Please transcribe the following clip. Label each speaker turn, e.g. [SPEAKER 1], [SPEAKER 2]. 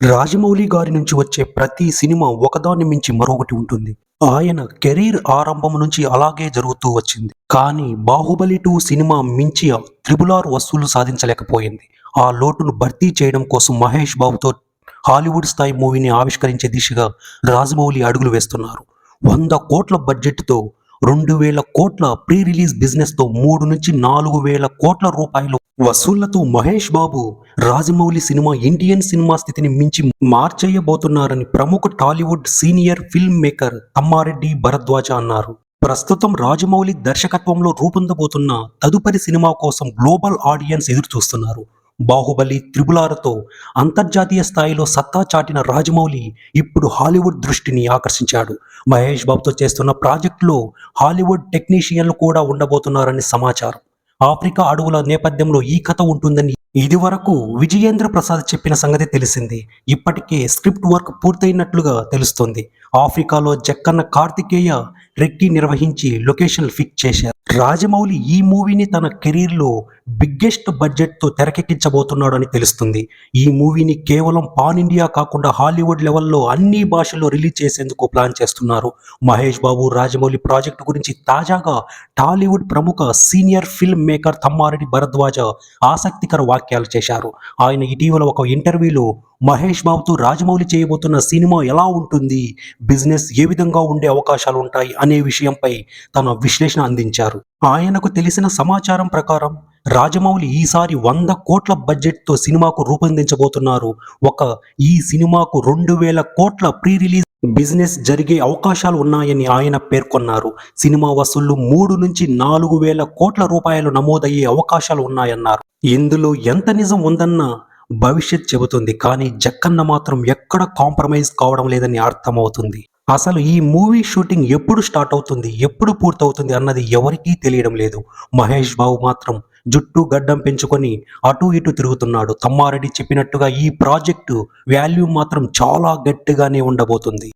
[SPEAKER 1] రాజమౌళి గారి నుంచి వచ్చే ప్రతి సినిమా ఒకదాన్ని మించి మరొకటి ఉంటుంది. ఆయన కెరీర్ ఆరంభం నుంచి అలాగే జరుగుతూ వచ్చింది. కానీ బాహుబలి టూ సినిమా మించి త్రిబుల్ ఆర్ వసూలు సాధించలేకపోయింది. ఆ లోటును భర్తీ చేయడం కోసం మహేష్ బాబుతో హాలీవుడ్ స్థాయి మూవీని ఆవిష్కరించే దిశగా రాజమౌళి అడుగులు వేస్తున్నారు. వంద కోట్ల బడ్జెట్తో రెండు వేల కోట్ల ప్రీ రిలీజ్ బిజినెస్తో మూడు నుంచి నాలుగు వేల కోట్ల రూపాయలు వసూళ్ళతో Mahesh Babu Rajamouli cinema Indian cinema స్థితిని మించి మార్చేయబోతున్నారని ప్రముఖ Tollywood senior film maker Tammareddy Bharadwaja అన్నారు. ప్రస్తుతం రాజమౌళి దర్శకత్వంలో రూపొందబోతున్న తదుపరి సినిమా కోసం గ్లోబల్ ఆడియన్స్ ఎదురు చూస్తున్నారు బాహుబలి త్రిబులారతో అంతర్జాతీయ స్థాయిలో సత్తా చాటిన రాజమౌళి ఇప్పుడు హాలీవుడ్ దృష్టిని ఆకర్షించాడు. మహేష్ బాబుతో చేస్తున్న ప్రాజెక్టులో హాలీవుడ్ టెక్నీషియన్లు కూడా ఉండబోతున్నారని సమాచారం. ఆఫ్రికా అడవుల నేపథ్యంలో ఈ కథ ఉంటుందని ఇదివరకు విజయేంద్ర ప్రసాద్ చెప్పిన సంగతి తెలిసింది. ఇప్పటికే స్క్రిప్ట్ వర్క్ పూర్తయినట్లుగా తెలుస్తోంది. ఆఫ్రికాలో జక్కన్న కార్తికేయ రెక్కి నిర్వహించి లొకేషన్ ఫిక్స్ చేశారు. రాజమౌళి ఈ మూవీని తన కెరీర్లో బిగ్గెస్ట్ బడ్జెట్తో తెరకెక్కించబోతున్నాడు అని తెలుస్తుంది. ఈ మూవీని కేవలం పాన్ ఇండియా కాకుండా హాలీవుడ్ లెవెల్లో అన్ని భాషల్లో రిలీజ్ చేసేందుకు ప్లాన్ చేస్తున్నారు. మహేష్ బాబు రాజమౌళి ప్రాజెక్టు గురించి తాజాగా టాలీవుడ్ ప్రముఖ senior film maker Tammareddy Bharadwaj ఆసక్తికర వాక్యాలు చేశారు. ఆయన ఇటీవల ఒక ఇంటర్వ్యూలో మహేష్ బాబుతో రాజమౌళి చేయబోతున్న సినిమా ఎలా ఉంటుంది? బిజినెస్ ఏ విధంగా ఉండే అవకాశాలు ఉంటాయి? అనే విషయంపై తన విశ్లేషణ అందించారు. ఆయనకు తెలిసిన సమాచారం ప్రకారం రాజమౌళి ఈసారి వంద కోట్ల బడ్జెట్తో సినిమాకు రూపొందించబోతున్నారు. ఒక ఈ సినిమాకు రెండు వేల కోట్ల ప్రీ రిలీజ్ బిజినెస్ జరిగే అవకాశాలు ఉన్నాయని ఆయన పేర్కొన్నారు. సినిమా వసూళ్ళు మూడు నుంచి నాలుగు వేల కోట్ల రూపాయలు నమోదయ్యే అవకాశాలు ఉన్నాయన్నారు. ఇందులో ఎంత నిజం ఉందన్న భవిష్యత్ చెబుతుంది. కానీ జక్కన్న మాత్రం ఎక్కడ కాంప్రమైజ్ కావడం లేదని అర్థమవుతుంది. అసలు ఈ మూవీ షూటింగ్ ఎప్పుడు స్టార్ట్ అవుతుంది? ఎప్పుడు పూర్తవుతుంది అన్నది ఎవరికీ తెలియడం లేదు. మహేష్ బాబు మాత్రం జుట్టు గడ్డం పెంచుకొని అటు ఇటు తిరుగుతున్నాడు. తమ్మారెడ్డి చెప్పినట్టుగా ఈ ప్రాజెక్టు వాల్యూ మాత్రం చాలా గట్టిగానే ఉండబోతుంది.